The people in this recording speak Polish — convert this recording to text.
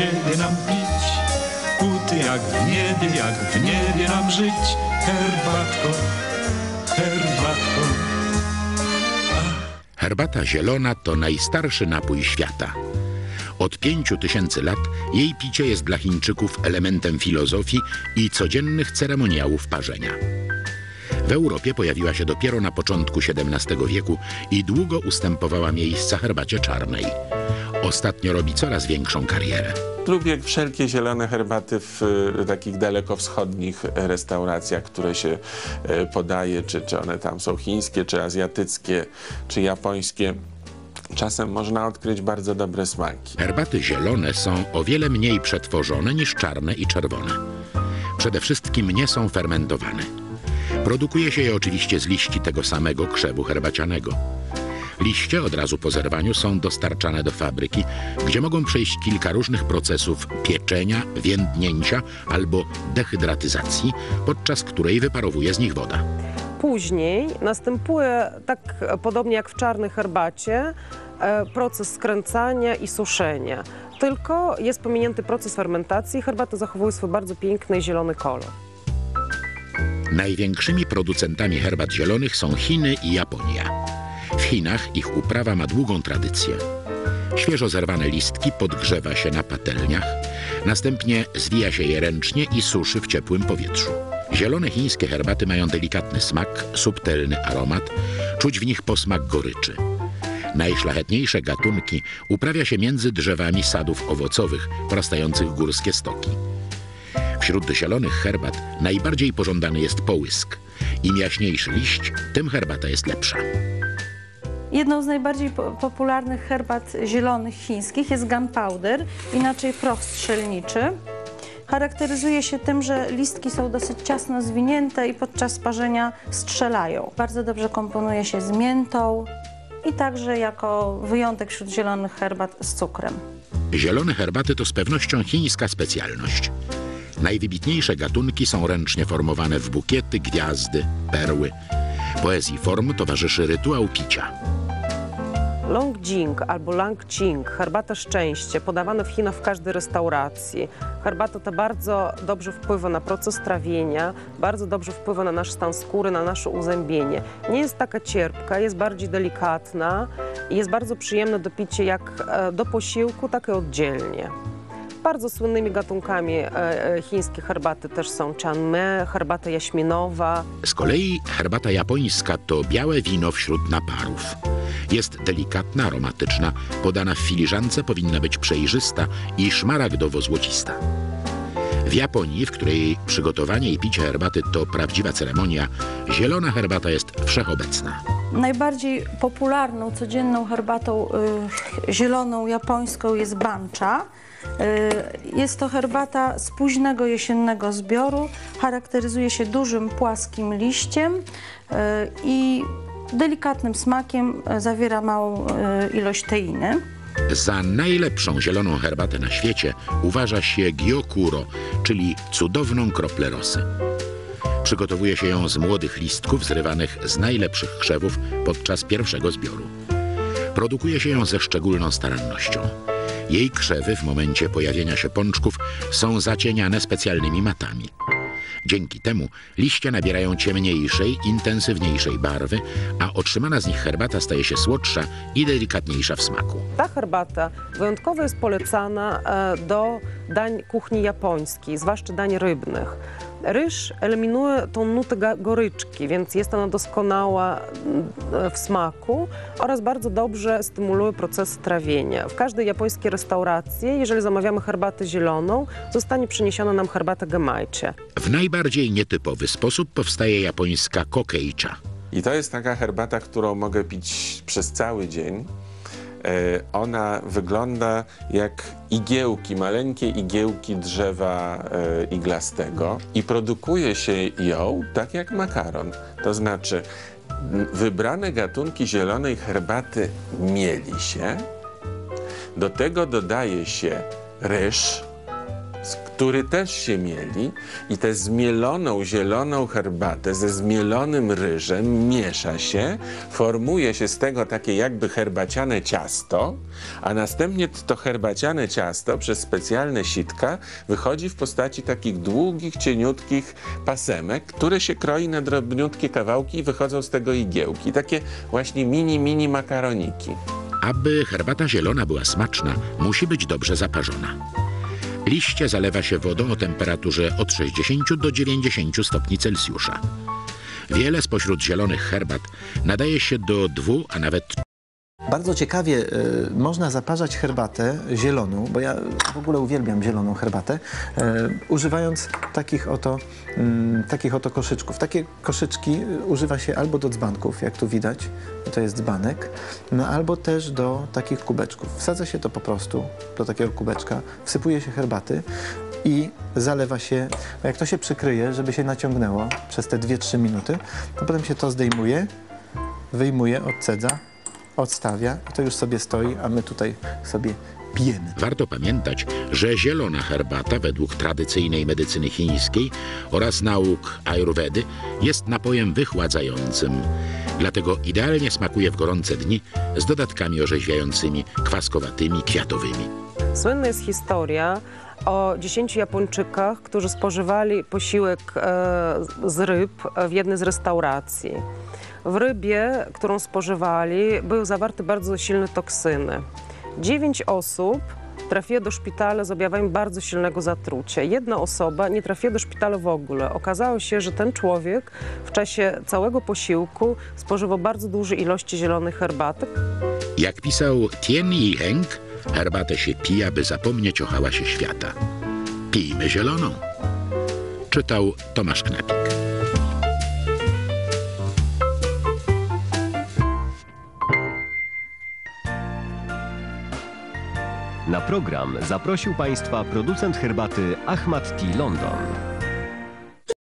ciebie nam pić. Póty jak w niebie, jak w niebie nam żyć. Herbatko, herbatko. Herbata zielona to najstarszy napój świata. Od pięciu tysięcy lat jej picie jest dla Chińczyków elementem filozofii i codziennych ceremoniałów parzenia. W Europie pojawiła się dopiero na początku XVII wieku i długo ustępowała miejsca herbacie czarnej. Ostatnio robi coraz większą karierę. Lubię wszelkie zielone herbaty w takich dalekowschodnich restauracjach, które się e, podaje, czy, czy one tam są chińskie, czy azjatyckie, czy japońskie. Czasem można odkryć bardzo dobre smaki. Herbaty zielone są o wiele mniej przetworzone niż czarne i czerwone. Przede wszystkim nie są fermentowane. Produkuje się je oczywiście z liści tego samego krzewu herbacianego. Liście od razu po zerwaniu są dostarczane do fabryki, gdzie mogą przejść kilka różnych procesów pieczenia, więdnięcia albo dehydratyzacji, podczas której wyparowuje z nich woda. Później następuje, tak podobnie jak w czarnej herbacie, e, proces skręcania i suszenia. Tylko jest pominięty proces fermentacji. Herbata zachowuje swój bardzo piękny zielony kolor. Największymi producentami herbat zielonych są Chiny i Japonia. Chinach ich uprawa ma długą tradycję. Świeżo zerwane listki podgrzewa się na patelniach, następnie zwija się je ręcznie i suszy w ciepłym powietrzu. Zielone chińskie herbaty mają delikatny smak, subtelny aromat, czuć w nich posmak goryczy. Najszlachetniejsze gatunki uprawia się między drzewami sadów owocowych, porastających górskie stoki. Wśród zielonych herbat najbardziej pożądany jest połysk. Im jaśniejszy liść, tym herbata jest lepsza. Jedną z najbardziej po- popularnych herbat zielonych chińskich jest gunpowder, inaczej proch strzelniczy. Charakteryzuje się tym, że listki są dosyć ciasno zwinięte i podczas parzenia strzelają. Bardzo dobrze komponuje się z miętą i także jako wyjątek wśród zielonych herbat z cukrem. Zielone herbaty to z pewnością chińska specjalność. Najwybitniejsze gatunki są ręcznie formowane w bukiety, gwiazdy, perły. Poezji form towarzyszy rytuał picia. Longjing albo Langqing, herbata szczęście, podawana w Chinach w każdej restauracji. Herbata ta bardzo dobrze wpływa na proces trawienia, bardzo dobrze wpływa na nasz stan skóry, na nasze uzębienie. Nie jest taka cierpka, jest bardziej delikatna i jest bardzo przyjemna do picia jak e, do posiłku, tak i oddzielnie. Bardzo słynnymi gatunkami e, e, chińskie herbaty też są chanme, herbata jaśminowa, Z kolei herbata japońska to białe wino wśród naparów. Jest delikatna, aromatyczna, podana w filiżance powinna być przejrzysta i szmaragdowo-złocista. W Japonii, w której przygotowanie i picie herbaty to prawdziwa ceremonia, zielona herbata jest wszechobecna. Najbardziej popularną codzienną herbatą y, zieloną japońską jest bancha. Y, jest to herbata z późnego jesiennego zbioru. Charakteryzuje się dużym, płaskim liściem y, i delikatnym smakiem. y, Zawiera małą ilość teiny. Za najlepszą zieloną herbatę na świecie uważa się gyokuro, czyli cudowną kroplę rosy. Przygotowuje się ją z młodych listków zrywanych z najlepszych krzewów podczas pierwszego zbioru. Produkuje się ją ze szczególną starannością. Jej krzewy w momencie pojawienia się pączków są zacieniane specjalnymi matami. Dzięki temu liście nabierają ciemniejszej, intensywniejszej barwy, a otrzymana z nich herbata staje się słodsza i delikatniejsza w smaku. Ta herbata wyjątkowo jest polecana e, do dań kuchni japońskiej, zwłaszcza dań rybnych. Ryż eliminuje tą nutę goryczki, więc jest ona doskonała mm, w smaku oraz bardzo dobrze stymuluje proces trawienia. W każdej japońskiej restauracji, jeżeli zamawiamy herbatę zieloną, zostanie przyniesiona nam herbata gemaiche. W najbardziej nietypowy sposób powstaje japońska kokeicha. I to jest taka herbata, którą mogę pić przez cały dzień. E, Ona wygląda jak igiełki, maleńkie igiełki drzewa e, iglastego i produkuje się ją tak jak makaron. To znaczy wybrane gatunki zielonej herbaty mieli się, do tego dodaje się ryż, który też się mieli i tę zmieloną zieloną herbatę ze zmielonym ryżem miesza się, formuje się z tego takie jakby herbaciane ciasto, a następnie to herbaciane ciasto przez specjalne sitka wychodzi w postaci takich długich, cieniutkich pasemek, które się kroi na drobniutkie kawałki i wychodzą z tego igiełki. Takie właśnie mini, mini makaroniki. Aby herbata zielona była smaczna, musi być dobrze zaparzona. Liście zalewa się wodą o temperaturze od 60 do 90 stopni Celsjusza. Wiele spośród zielonych herbat nadaje się do dwu, a nawet Bardzo ciekawie y, można zaparzać herbatę zieloną, bo ja w ogóle uwielbiam zieloną herbatę, y, używając takich oto, mm, takich oto koszyczków. Takie koszyczki y, używa się albo do dzbanków, jak tu widać, to jest dzbanek, no, albo też do takich kubeczków. Wsadza się to po prostu do takiego kubeczka, wsypuje się herbaty i zalewa się, jak to się przykryje, żeby się naciągnęło przez te 2-3 minuty, to potem się to zdejmuje, wyjmuje, odcedza, odstawia i to już sobie stoi, a my tutaj sobie pijemy. Warto pamiętać, że zielona herbata według tradycyjnej medycyny chińskiej oraz nauk ayurvedy jest napojem wychładzającym. Dlatego idealnie smakuje w gorące dni z dodatkami orzeźwiającymi, kwaskowatymi, kwiatowymi. Słynna jest historia o 10 Japończykach, którzy spożywali posiłek e, z ryb w jednej z restauracji. W rybie, którą spożywali, były zawarte bardzo silne toksyny. Dziewięć osób trafiło do szpitala z objawami bardzo silnego zatrucia. Jedna osoba nie trafiła do szpitala w ogóle. Okazało się, że ten człowiek w czasie całego posiłku spożywał bardzo duże ilości zielonych herbatek, Jak pisał Tien Yi Heng, herbatę się pija, by zapomnieć o hałasie świata. Pijmy zieloną. Czytał Tomasz Knapik. Na program zaprosił Państwa producent herbaty Ahmad Tea London.